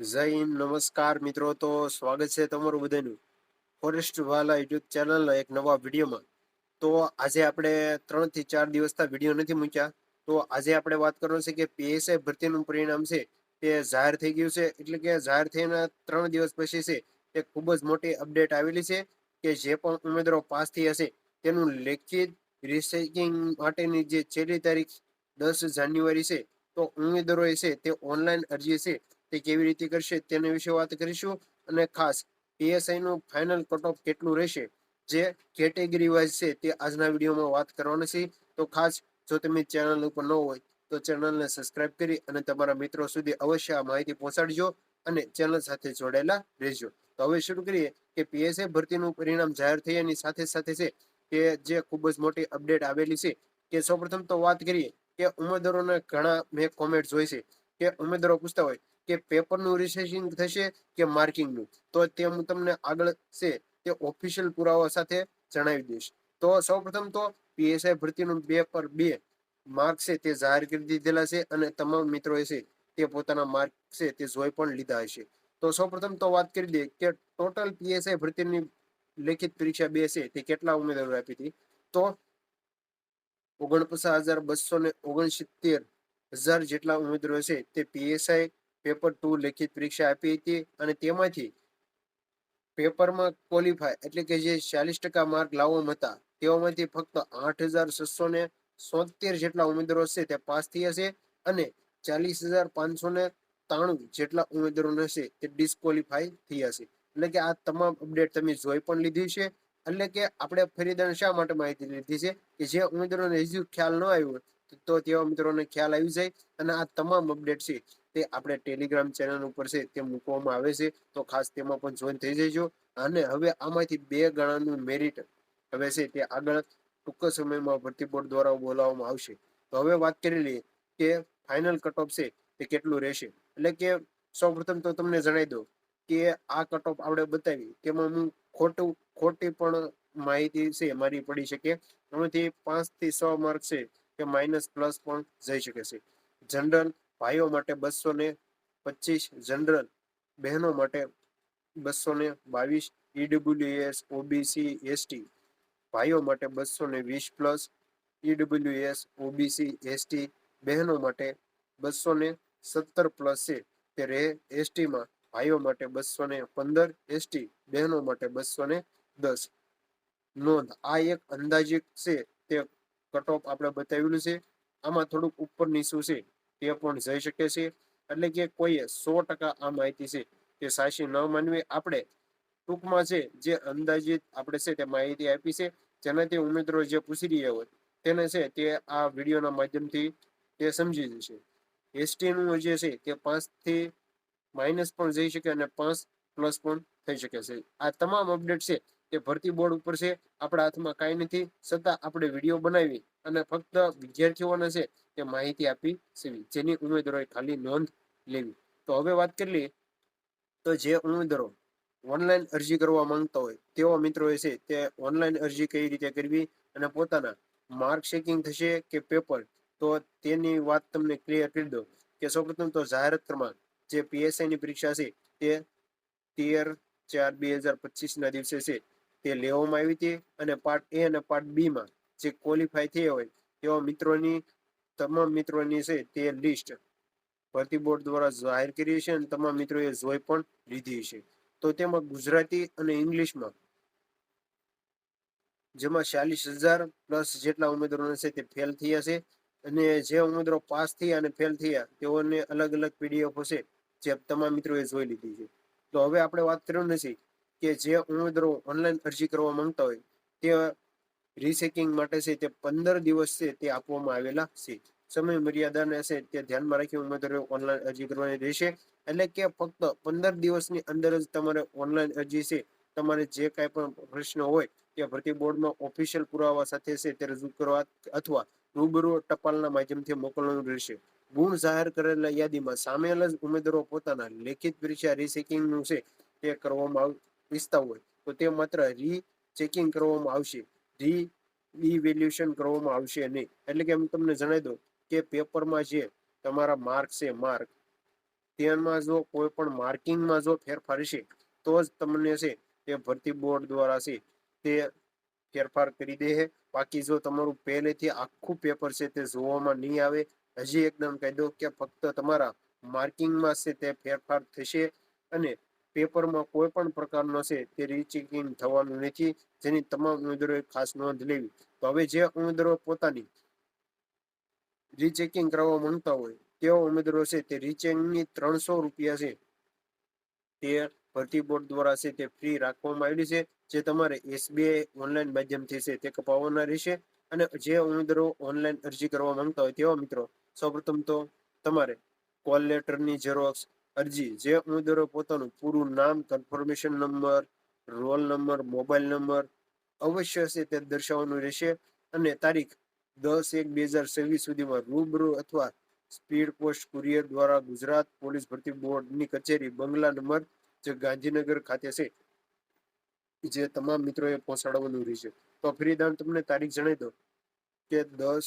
જય હિન્દ, નમસ્કાર મિત્રો. તો સ્વાગત છે તમારું બધાનું ફોરેસ્ટ વાલા યુટ્યુબ ચેનલના એક નવા વિડીયોમાં. તો આજે આપણે ત્રણથી ચાર દિવસના વીડિયો નથી મૂક્યા. તો આજે આપણે વાત કરવાનું છે કે પીએસઆઈ ભરતીનું પરિણામ છે તે જાહેર થઈ ગયું છે. એટલે કે જાહેર થઈના ત્રણ દિવસ પછી છે તે ખૂબ જ મોટી અપડેટ આવેલી છે કે જે પણ ઉમેદવારો પાસ થઈ હશે તેનું લેખિત રિસેકિંગ માટેની જે છેલ્લી તારીખ દસ જાન્યુઆરી છે તો ઉમેદવારોએ છે તે ઓનલાઈન અરજી છે તે કેવી રીતે કરશે તેના વિશે વાત કરીશું. અને ખાસ પીએસઆઈ નું ફાઇનલ કટ ઓફ કેટલું રહેશે? જે કેટેગરી વાઇઝ છે તે આજના વિડીયોમાં વાત કરવાની છે. તો ખાસ જો તમે ચેનલ ઉપર ન હોય તો ચેનલને સબસ્ક્રાઇબ કરી અને તમારા મિત્રો સુધી અવશ્ય આ માહિતી પહોંચાડજો અને ચેનલ સાથે જોડાયેલા રહેજો. તો હવે શરૂ કરીએ કે પીએસઆઈ ભરતીનું પરિણામ જાહેર થયાની સાથે સાથે છે કે જે ખૂબ જ મોટી અપડેટ આવેલી છે કે સૌપ્રથમ તો વાત કરીએ કે ઉમેદવારોને ઘણા મેં કોમેન્ટ જોઈ છે કે ઉમેદવારો પૂછતા હોય કે પેપરનું રિસેસિંગ થશે કે માર્કિંગનું તો તે હું તમને આગળ છે તે ઓફિશિયલ પુરાવા સાથે જણાવી દઈશ. તો સૌપ્રથમ તો પીએસઆઈ ભરતીનું બે પર બે માર્ક છે તે જાહેર કરી દીધેલા છે અને તમામ મિત્રો છે તે પોતાના માર્ક છે તે જોઈ પણ લીધા હશે. તો સૌપ્રથમ તો વાત કરી દઈએ કે ટોટલ પીએસઆઈ ભરતીની લેખિત પરીક્ષા બે છે તે કેટલા ઉમેદવારો આપી હતી? તો ઓગણપચાસ હજાર બસો ને ઓગણસિત્તેર હજાર જેટલા ઉમેદવારો છે તે પીએસઆઈ પેપર ટુ લેખિત પરીક્ષા આપી હતી અને તેમાંથી પેપરમાં ક્વોલિફાય એટલે કે જે ચાલીસ ટકા માર્ક લાવવામાં હતા તેઓમાંથી ફક્ત આઠ હજાર છસો ને સોતેર જેટલા ઉમેદવારો છે તે પાસ થયા છે અને ચાલીસ હજાર પાંચસો ને ત્રાણું જેટલા ઉમેદવારો હશે તે ડિસ્કવોલિફાય થયા છે. એટલે કે આ તમામ અપડેટ તમે જોઈ પણ લીધી છે. એટલે કે આપણે ફરીદાન શા માટે માહિતી લીધી છે કે જે ઉમેદવારોને હજુ ખ્યાલ ન આવ્યો તો તેવા મિત્રોને ખ્યાલ આવી જાય અને આ તમામ અપડેટ છે. તે આપણે ટેલિગ્રામ ચેનલ ઉપર છે તે મૂકવામાં આવે છે. તો ખાસ તેમાં પણ જોઈન થઈ જજો. અને હવે આમાંથી બે ગણાનું મેરિટ હવે છે તે આગળ ટૂંક સમયમાં ભરતી બોર્ડ દ્વારા બોલાવવામાં આવશે. તો હવે વાત કરી લઈએ કે ફાઇનલ કટ ઓફ છે તે કેટલું રહેશે? એટલે કે સૌપ્રથમ તો તમને જણાવી દઉં કે આ કટ ઓફ આપણે બતાવી. તેમાં હું ખોટું, ખોટી પણ માહિતી છે મારી પડી શકે. એમાંથી પાંચથી છ માર્ક છે કે માઇનસ પ્લસ પણ જઈ શકે છે. જનરલ ભાઈઓ માટે બસો ને પચીસ જનરલ બહેનો માટે બસો ને બાવીસ ઈડબ્લ્યુએસ ઓબીસી એસટી ભાઈઓ માટે બસો ને વીસ પ્લસ ઈડબ્લ્યુએસ ઓબીસી એસટી બહેનો માટે બસો ને સત્તર પ્લસ છે. ત્યારે એસટીમાં ભાઈઓ માટે બસો ને પંદર એસટી બહેનો માટે બસો ને દસ. નોંધ, આ એક અંદાજિત છે. તે કટ ઓફ આપણે બતાવેલું છે. આમાં થોડુંક ઉપર નીચું છે? તે પણ જઈ શકે છે. એટલે કે કોઈએ સો ટકા આ માહિતી છે તે સાચી ન માનવી. આપણે ટૂંકમાં છે, જે અંદાજિત આપણે છે તે માહિતી આપી છે, જેનાથી ઉમેદવારો જે પૂછી રહ્યા હોય તેને છે તે આ વિડીયોના માધ્યમથી તે સમજી જશે. એસટીનું જે છે તે પાંચથી માઇનસ પણ જઈ શકે અને પાંચ પ્લસ પણ થઈ શકે છે. આ તમામ અપડેટ છે તે ભરતી બોર્ડ ઉપર છે, આપણા હાથમાં કાંઈ નથી, છતાં આપણે વીડિયો બનાવી અને ફક્ત વિદ્યાર્થીઓને છે તે માહિતી આપી છે જેની ઉમેદવારોએ ખાલી નોંધ લેવી. તો હવે વાત કરી તો જે ઉમેદવારો ઓનલાઈન અરજી કરવા માંગતા હોય, તેવા મિત્રો છે તે ઓનલાઈન અરજી કઈ રીતે કરવી અને પોતાના માર્ક ચેકિંગ થશે કે પેપર, તો તેની વાત તમને ક્લિયર કરી દો કે સૌપ્રથમ તો જાહેરાત ક્રમાંક જે પીએસઆઈની પરીક્ષા છે તે તેર ચાર બે હજાર પચીસના દિવસે છે તે લેવામાં આવી હતી અને પાર્ટ એ અને પાર્ટ બી માં જે ક્વોલિફાય થયા હોય તેવા મિત્રોની, તમામ મિત્રોની છે તે લિસ્ટ ભરતી બોર્ડ દ્વારા જાહેર કરી છે અને તમામ મિત્રોએ જોઈ પણ લીધી છે. તો તેમાં ગુજરાતી અને ઇંગ્લિશમાં જેમાં ચાલીસ હજાર પ્લસ જેટલા ઉમેદવારો છે તે ફેલ થયા છે અને જે ઉમેદવારો પાસ થયા અને ફેલ થયા તેઓને અલગ અલગ પીડીએફ હશે જે તમામ મિત્રોએ જોઈ લીધી છે. તો હવે આપણે વાત કરવાની નથી કે જે ઉમેદવારો ઓનલાઈન અરજી કરવા માંગતા હોય, તે રીચેકિંગ માટે છે તે પંદર દિવસ છે તે આપવામાં આવેલા છે. સમય મર્યાદાને છે તે ધ્યાનમાં રાખી ઉમેદવારો ઓનલાઈન અરજી કરવાની રહેશે. એટલે કે ફક્ત પંદર દિવસની અંદર જ તમારે ઓનલાઈન અરજી છે, તમારે જે કાંઈ પણ પ્રશ્ન હોય, તે ભરતી બોર્ડમાં ઓફિશિયલ પુરાવા સાથે છે તે રજૂ કરવા અથવા રૂબરૂ ટપાલના માધ્યમથી મોકલવાનું રહેશે. ગુણ જાહેર કરેલા યાદીમાં સામેલ જ ઉમેદવારો પોતાના લેખિત પરીક્ષા રીચેકિંગનું છે તે કરવામાં ઈચ્છતા હોય, તો તે માત્ર રી ચેકિંગ કરવામાં આવશે. રી ઇવેલ્યુશન કરવામાં આવશે નહીં. એટલે કે હું તમને જણાવી દઉં કે પેપરમાં જે તમારા માર્ક છે માર્ક તેમાં જો કોઈ પણ માર્કિંગમાં જો ફેરફાર છે તો જ તમને છે, તે ભરતી બોર્ડ દ્વારા છે, તે ફેરફાર કરી દે બાકી જો તમારું પહેલેથી આખું પેપર છે, તે જોવામાં નહીં આવે, હજી એકદમ કહી દો કે ફક્ત તમારા માર્કિંગમાં છે, તે ફેરફાર થશે અને પેપરમાં કોઈ પણ પ્રકારનો છે તે રીચેકિંગ થવાનું નથી, જેની તમામ ઉમેદવારોએ ખાસ નોંધ લેવી. તો હવે જે ઉમેદવારો પોતાની રીચેકિંગ કરવા માંગતા હોય તેવા ઉમેદવારો છે તે રીચેકિંગની ત્રણસો રૂપિયા છે તે ભરતી બોર્ડ દ્વારા છે તે ફ્રી રાખવામાં આવેલી છે, જે તમારે એસબીઆઈ ઓનલાઈન માધ્યમથી છે તે કપાવવાના રહેશે અને જે ઉમેદવારો ઓનલાઈન અરજી કરવા માંગતા હોય તેવા મિત્રો, સૌપ્રથમ તો તમારે કોલ લેટરની ઝેરોક્સ અરજી. જે ઉમેદવારો પોતાનું પૂરું નામ confirmation number roll number mobile number અવશ્ય છે તે દર્શાવવાનું રહેશે. અને તારીખ દસ એક બે હજાર છવ્વીસ સુધીમાં રૂબરૂ અથવા સ્પીડ પોસ્ટ કુરિયર દ્વારા ગુજરાત પોલીસ ભરતી બોર્ડની કચેરી બંગલા નંબર જે ગાંધીનગર ખાતે છે, જે તમામ મિત્રોએ પહોંચાડવાનું રહેશે. તો ફ્રી દાન તમને તારીખ જણાવી દો કે દસ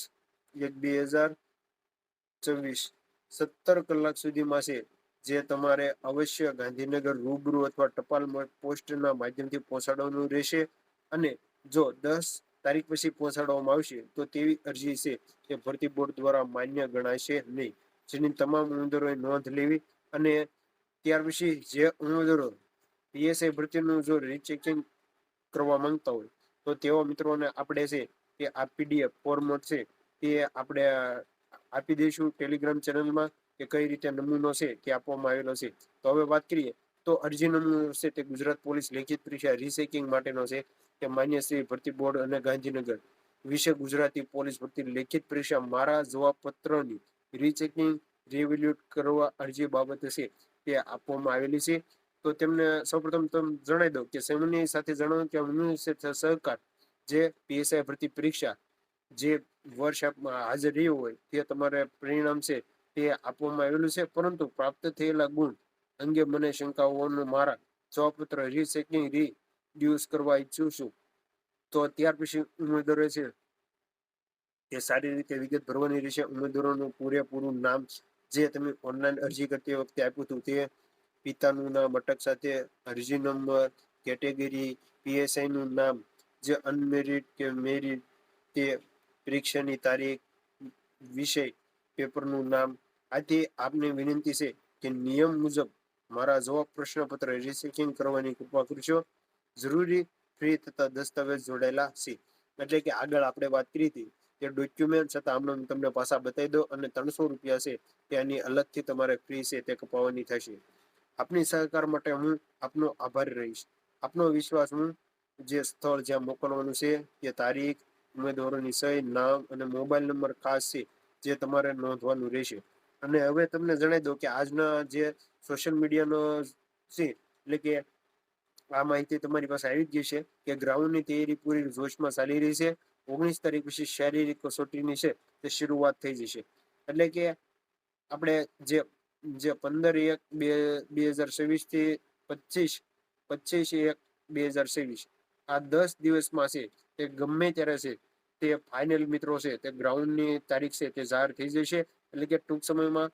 એક બે હજાર છવ્વીસ, સત્તર કલાક સુધીમાં છે. જે તમારે અવશ્ય ગાંધીનગર રૂબરૂ અથવા ટપાલ પોસ્ટના માધ્યમથી પહોંચાડવાનું રહેશે. અને જો દસ તારીખ પછી પહોંચાડવામાં આવશે, તો તેવી અરજી છે તે ભરતી બોર્ડ દ્વારા માન્ય ગણાશે નહીં. જેની તમામ ઉમેદવારોએ નોંધ લેવી અને ત્યાર પછી જે ઉમેદવારો પીએસઆઈ ભરતીનું જો રીચેકિંગ કરવા માંગતા હોય, તો તેવા મિત્રોને આપણે છે કે આ પીડીએફ ફોર્મેટ છે તે આપણે આપી દઈશું ટેલિગ્રામ ચેનલમાં કે કઈ રીતે નમૂનો છે તે આપવામાં આવેલો છે. તો હવે વાત કરીએ, તો અરજી નમૂનો છે તે ગુજરાત પોલીસ લેખિત પરીક્ષા રીચેકિંગ માટેનો છે કે માન્ય શ્રી ભરતી બોર્ડ અને ગાંધીનગર. વિશે ગુજરાતી પોલીસ ભરતી લેખિત પરીક્ષા મારા જવાબપત્રની રીચેકિંગ રિવેલ્યુટ કરવા અરજી બાબતે છે તે આપવામાં આવેલી છે. તો તેમને સૌપ્રથમ તમે જણાવી દઉં કે સેમની સાથે જણાવ્યું કે અમનું સહકાર જે પીએસઆઈ ભરતી પરીક્ષા જે વર્ષ હાજર રહ્યું હોય તે તમારે પરિણામ છે તે આપવામાં આવેલું છે, પરંતુ પ્રાપ્ત થયેલા ગુણ અંગે મને શંકાઓનું મારા જવાબપત્ર રીચેકિંગ રીડ્યુસ કરવા ઈચ્છું છું. તો ત્યાર પછી ઉમેદવારો છે તે સારી રીતે વિગત ભરવાની રહેશે. ઉમેદવારોનું પૂરેપૂરું નામ જે તમે ઓનલાઈન અરજી કરતી વખતે આપ્યું હતું તે પિતાનું નામ અટક સાથે અરજી નંબર, કેટેગરી પીએસઆઈનું નામ, જે અનમેરિડ કે મેરિડ તે પરીક્ષાની તારીખ વિષય પેપરનું નામ આથી આપને વિનંતી છે કે નિયમ મુજબ મારા જવાબ પ્રશ્નપત્ર રિસેકિંગ કરવાની કૃપા કરજો. જરૂરી ફ્રી તથા દસ્તાવેજ જોડાયેલા છે. એટલે કે આગળ આપણે વાત કરી હતી કે ડોક્યુમેન્ટ છતાં હમણાં તમને પાછા બતાવી દો અને ત્રણસો રૂપિયા છે ત્યાંની અલગથી તમારે ફ્રી છે તે કપાવવાની થશે. આપની સહકાર માટે હું આપનો આભારી રહીશ. આપનો વિશ્વાસ હું જે સ્થળ જ્યાં મોકલવાનું છે તે તારીખ, ઉમેદવારોની સહી, નામ અને મોબાઈલ નંબર ખાસ છે જે તમારે નોંધવાનું રહેશે. અને હવે તમને જણાવી દઉં કે આજના જે સોશિયલ મીડિયાનો છે, એટલે કે આ માહિતી તમારી પાસે આવી ગઈ છે કે ગ્રાઉન્ડની તૈયારી પૂરી જોશમાં ચાલી રહી છે. ઓગણીસ તારીખ પછી શારીરિક કસોટીની છે, તે શરૂઆત થઈ જશે. એટલે કે આપણે જે જે પંદર એક બે બે હજાર છવ્વીસથી પચીસ પચીસ એક બે હજાર છવ્વીસ, આ દસ દિવસમાં છે, તે ગમે ત્યારે છે, તે ફાઇનલ મિત્રો છે, તે ગ્રાઉન્ડની તારીખ છે, તે જાહેર થઈ જશે. એટલે કે ટૂંક સમયમાં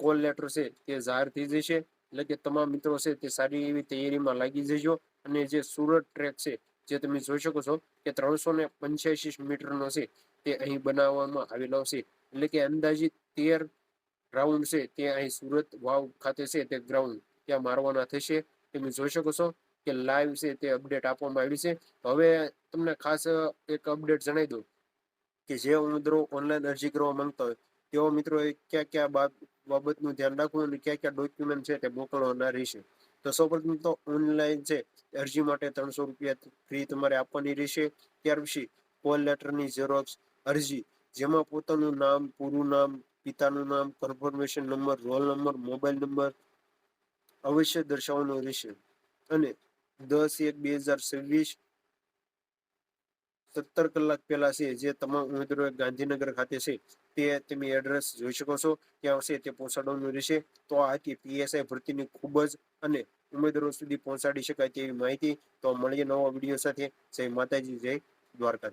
કોલ લેટર છે તે જાહેર થઈ જશે. એટલે કે તમામ મિત્રો છે તે સારી એવી તૈયારીમાં લાગી જજો. અને જે સુરત ટ્રેક છે, જે તમે જોઈ શકો છો કે ત્રણસો ને પંચ્યાસી મીટરનો છે તે અહીં બનાવવામાં આવેલો છે. એટલે કે અંદાજિત તેર રાઉન્ડ છે તે અહીં સુરત વાવ ખાતે છે તે ગ્રાઉન્ડ ત્યાં મારવાના થશે. તમે જોઈ શકો છો કે લાઈવ છે તે અપડેટ આપવામાં આવી છે. હવે તમને ખાસ એક અપડેટ જણાવી દઉં કે જે ઉમેદવારો ઓનલાઈન અરજી કરવા માંગતા હોય તેવા મિત્રો ક્યાં ક્યાં બાબતનું ધ્યાન રાખવું અને ક્યાં ક્યાં ડોક્યુમેન્ટ છે તે મોકલવાના રહેશે. તો સૌપ્રથમ તો ઓનલાઈન છે, અરજી માટે ત્રણસો રૂપિયા ફી તમારે આપવાની રહેશે. ત્યાર પછી કોલ લેટરની ઝેરોક્સ અરજી, જેમાં પોતાનું નામ, પૂરું નામ, પિતાનું નામ confirmation number roll number mobile number અવશ્ય દર્શાવવાનો રહેશે. અને દસ એક બે હજાર છવ્વીસ સત્તર કલાક પહેલા છે, જે તમામ ઉમેદવારો ગાંધીનગર ખાતે છે, તે તમે એડ્રેસ જોઈ શકો છો. ત્યાં હશે તે પહોંચાડવાનું રહેશે. તો આ હતી પીએસઆઈ ભરતીની ખૂબ જ અને ઉમેદવારો સુધી પહોંચાડી શકાય તેવી માહિતી. તો મળીએ નવા વીડિયો સાથે. જય માતાજી, જય દ્વારકાધીશ.